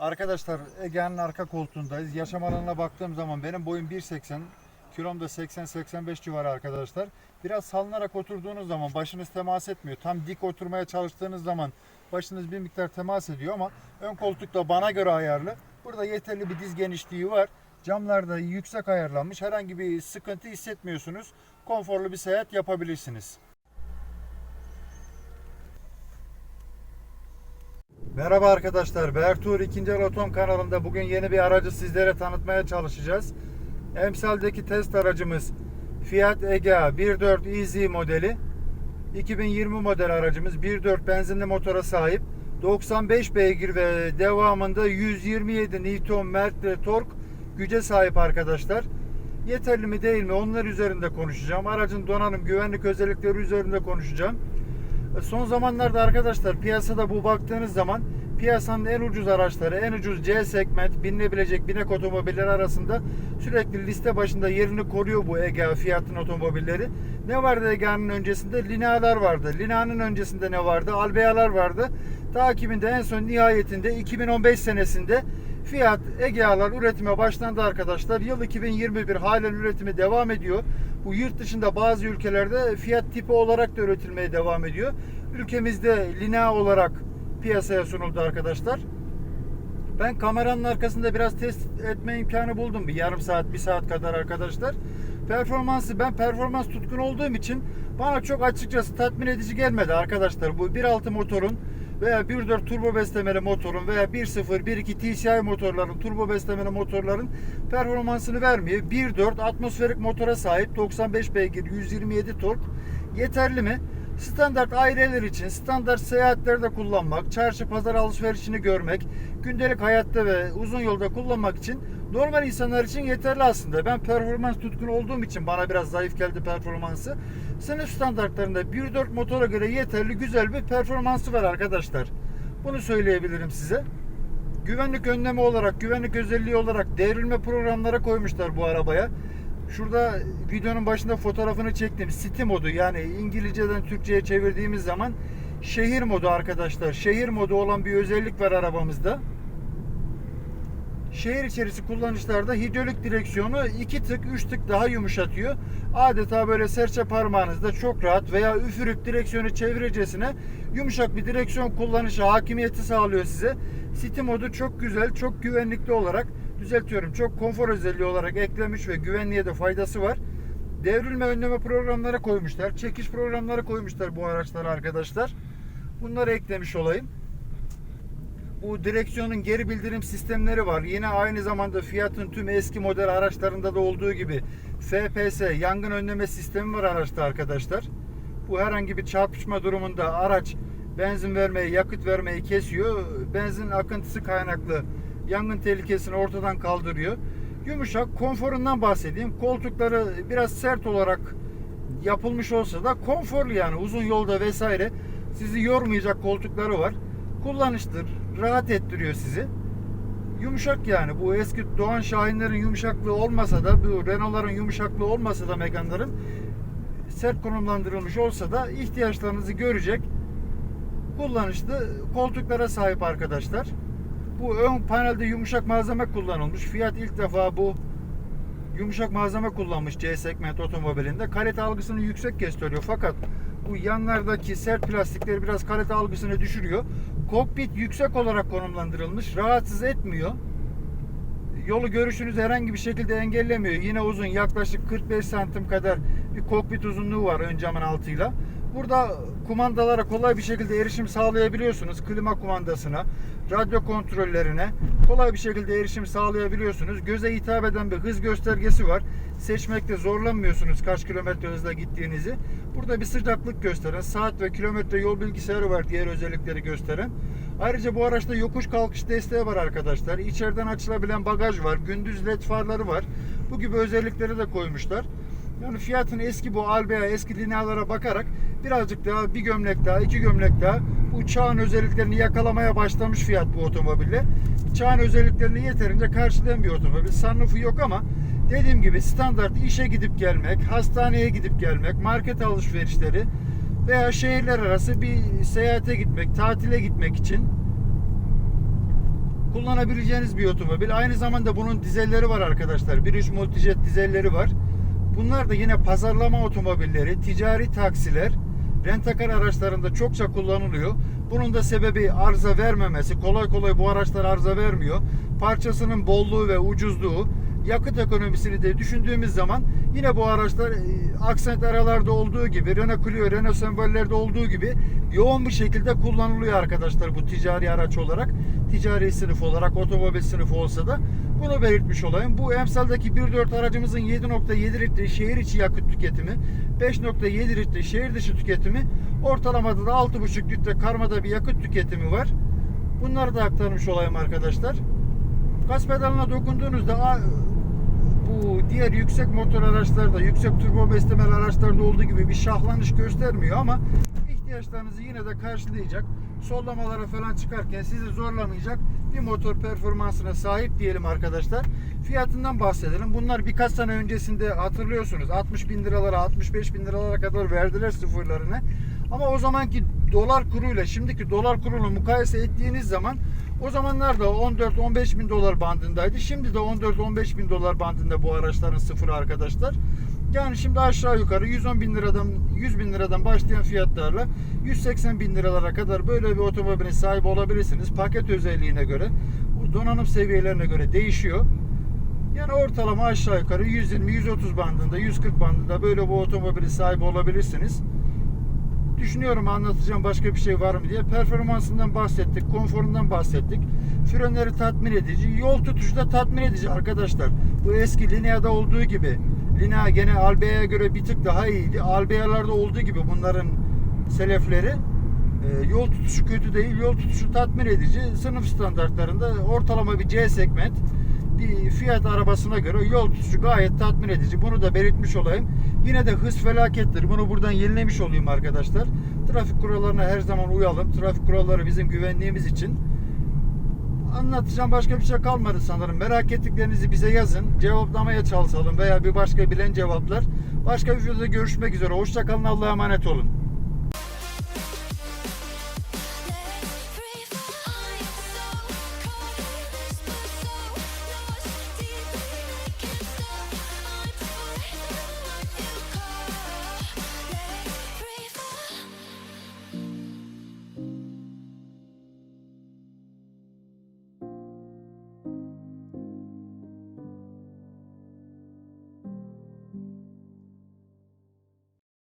Arkadaşlar Ege'nin arka koltuğundayız. Yaşam alanına baktığım zaman benim boyum 1.80, kilom da 80-85 civarı arkadaşlar. Biraz salınarak oturduğunuz zaman başınız temas etmiyor. Tam dik oturmaya çalıştığınız zaman başınız bir miktar temas ediyor ama ön koltuk da bana göre ayarlı. Burada yeterli bir diz genişliği var. Camlar da yüksek ayarlanmış. Herhangi bir sıkıntı hissetmiyorsunuz. Konforlu bir seyahat yapabilirsiniz. Merhaba arkadaşlar. Bertur 2. El Otom kanalında bugün yeni bir aracı sizlere tanıtmaya çalışacağız. Emsal'deki test aracımız Fiat Egea 1.4 Easy modeli. 2020 model aracımız 1.4 benzinli motora sahip. 95 beygir ve devamında 127 Nm tork güce sahip arkadaşlar. Yeterli mi değil mi onlar üzerinde konuşacağım. Aracın donanım güvenlik özellikleri üzerinde konuşacağım. Son zamanlarda arkadaşlar piyasada bu baktığınız zaman piyasanın en ucuz araçları, en ucuz C segment, binilebilecek binek otomobiller arasında sürekli liste başında yerini koruyor bu Egea Fiat'ın otomobilleri. Ne vardı Egea'nın öncesinde? Linealar vardı. Linea'nın öncesinde ne vardı? Albea'lar vardı. Takibinde en son nihayetinde 2015 senesinde Fiat Egea'lar üretime başlandı arkadaşlar. Yıl 2021 halen üretimi devam ediyor. Bu yurt dışında bazı ülkelerde Fiat tipi olarak da üretilmeye devam ediyor. Ülkemizde Linea olarak piyasaya sunuldu arkadaşlar. Ben kameranın arkasında biraz test etme imkanı buldum. Bir yarım saat, bir saat kadar arkadaşlar. Performansı, ben performans tutkun olduğum için bana çok açıkçası tatmin edici gelmedi arkadaşlar. Bu 1.6 motorun veya 1.4 turbo beslemeli motorun veya 1.0, 1.2 TCI motorların, turbo beslemeli motorların performansını vermiyor. 1.4 atmosferik motora sahip 95 beygir, 127 tork yeterli mi? Standart aileler için, standart seyahatlerde kullanmak, çarşı pazar alışverişini görmek, gündelik hayatta ve uzun yolda kullanmak için normal insanlar için yeterli aslında. Ben performans tutkun olduğum için bana biraz zayıf geldi performansı. Sınıf standartlarında 1.4 motora göre yeterli güzel bir performansı var arkadaşlar. Bunu söyleyebilirim size. Güvenlik önlemi olarak, güvenlik özelliği olarak devrilme programlara koymuşlar bu arabaya. Şurada videonun başında fotoğrafını çektim. City modu yani İngilizceden Türkçe'ye çevirdiğimiz zaman şehir modu arkadaşlar. Şehir modu olan bir özellik var arabamızda. Şehir içerisi kullanışlarda hidrolik direksiyonu 2 tık 3 tık daha yumuşatıyor. Adeta böyle serçe parmağınızda çok rahat veya üfürük direksiyonu çevirecesine yumuşak bir direksiyon kullanışı hakimiyeti sağlıyor size. City modu çok güzel, çok güvenlikli olarak düzeltiyorum. Çok konfor özelliği olarak eklemiş ve güvenliğe de faydası var. Devrilme önleme programları koymuşlar. Çekiş programları koymuşlar bu araçlara arkadaşlar. Bunları eklemiş olayım. Bu direksiyonun geri bildirim sistemleri var. Yine aynı zamanda Fiat'ın tüm eski model araçlarında da olduğu gibi FPS yangın önleme sistemi var araçta arkadaşlar. Bu herhangi bir çarpışma durumunda araç benzin vermeyi, yakıt vermeyi kesiyor. Benzin akıntısı kaynaklı yangın tehlikesini ortadan kaldırıyor. Yumuşak konforundan bahsedeyim. Koltukları biraz sert olarak yapılmış olsa da konforlu yani uzun yolda vesaire sizi yormayacak koltukları var. Kullanıştır, rahat ettiriyor sizi. Yumuşak yani bu eski Doğan Şahinlerin yumuşaklığı olmasa da bu Renault'ların yumuşaklığı olmasa da Megane'ların sert konumlandırılmış olsa da ihtiyaçlarınızı görecek kullanışlı koltuklara sahip arkadaşlar. Bu ön panelde yumuşak malzeme kullanılmış. Fiat ilk defa bu yumuşak malzeme kullanmış C segment otomobilinde. Kalite algısını yüksek gösteriyor fakat bu yanlardaki sert plastikleri biraz kalite algısını düşürüyor. Kokpit yüksek olarak konumlandırılmış. Rahatsız etmiyor. Yolu görüşünüzü herhangi bir şekilde engellemiyor. Yine uzun yaklaşık 45 santim kadar bir kokpit uzunluğu var ön camın altıyla. Burada kumandalara kolay bir şekilde erişim sağlayabiliyorsunuz. Klima kumandasına, radyo kontrollerine kolay bir şekilde erişim sağlayabiliyorsunuz. Göze hitap eden bir hız göstergesi var. Seçmekte zorlanmıyorsunuz kaç kilometre hızla gittiğinizi. Burada bir sıcaklık gösteren, saat ve kilometre yol bilgisayarı var diğer özellikleri gösteren. Ayrıca bu araçta yokuş kalkış desteği var arkadaşlar. İçeriden açılabilen bagaj var. Gündüz led farları var. Bu gibi özellikleri de koymuşlar. Yani fiyatın eski bu Albea, eski linealara bakarak birazcık daha bir gömlek daha, iki gömlek daha bu çağın özelliklerini yakalamaya başlamış fiyat bu otomobille. Çağın özelliklerini yeterince karşılayan bir otomobil. Sunroof'u yok ama dediğim gibi standart işe gidip gelmek, hastaneye gidip gelmek, market alışverişleri veya şehirler arası bir seyahate gitmek, tatile gitmek için kullanabileceğiniz bir otomobil. Aynı zamanda bunun dizelleri var arkadaşlar. 1.3 Multijet dizelleri var. Bunlar da yine pazarlama otomobilleri, ticari taksiler, rentakar araçlarında çokça kullanılıyor. Bunun da sebebi arıza vermemesi. Kolay kolay bu araçlar arıza vermiyor. Parçasının bolluğu ve ucuzluğu, yakıt ekonomisini de düşündüğümüz zaman yine bu araçlar e, aksent aralarda olduğu gibi, Renault Clio, Renault sembollerde olduğu gibi yoğun bir şekilde kullanılıyor arkadaşlar bu ticari araç olarak. Ticari sınıf olarak, otomobil sınıfı olsa da bunu belirtmiş olayım. Bu emsaldeki 1.4 aracımızın 7.7 litre şehir içi yakıt tüketimi, 5.7 litre şehir dışı tüketimi, ortalamada da 6.5 litre karmada bir yakıt tüketimi var. Bunları da aktarmış olayım arkadaşlar. Gaz pedalına dokunduğunuzda bu diğer yüksek motor araçlarda, yüksek turbo beslemeli araçlarda olduğu gibi bir şahlanış göstermiyor ama ihtiyaçlarınızı yine de karşılayacak. Sollamalara falan çıkarken sizi zorlamayacak bir motor performansına sahip diyelim arkadaşlar. Fiyatından bahsedelim. Bunlar birkaç sene öncesinde hatırlıyorsunuz 60 bin liralara 65 bin liralara kadar verdiler sıfırlarını. Ama o zamanki dolar kuruyla şimdiki dolar kurunu mukayese ettiğiniz zaman o zamanlarda 14-15 bin dolar bandındaydı. Şimdi de 14-15 bin dolar bandında bu araçların sıfırı arkadaşlar. Yani şimdi aşağı yukarı 110 bin liradan 100 bin liradan başlayan fiyatlarla 180 bin liralara kadar böyle bir otomobilin sahibi olabilirsiniz. Paket özelliğine göre, donanım seviyelerine göre değişiyor. Yani ortalama aşağı yukarı 120-130 bandında, 140 bandında böyle bu otomobilin sahibi olabilirsiniz. Düşünüyorum anlatacağım başka bir şey var mı diye. Performansından bahsettik, konforundan bahsettik. Frenleri tatmin edici, yol tutuşu da tatmin edici arkadaşlar. Bu eski Linea'da olduğu gibi. Linea gene Albea'ya göre bir tık daha iyiydi. Albea'larda olduğu gibi bunların selefleri e, yol tutuşu kötü değil, yol tutuşu tatmin edici. Sınıf standartlarında ortalama bir C segment fiyat arabasına göre yol tutuşu gayet tatmin edici. Bunu da belirtmiş olayım. Yine de hız felakettir. Bunu buradan yenilemiş olayım arkadaşlar. Trafik kurallarına her zaman uyalım. Trafik kuralları bizim güvenliğimiz için. Anlatacağım başka bir şey kalmadı sanırım. Merak ettiklerinizi bize yazın. Cevaplamaya çalışalım veya bir başka bilen cevaplar. Başka bir videoda görüşmek üzere. Hoşçakalın. Allah'a emanet olun.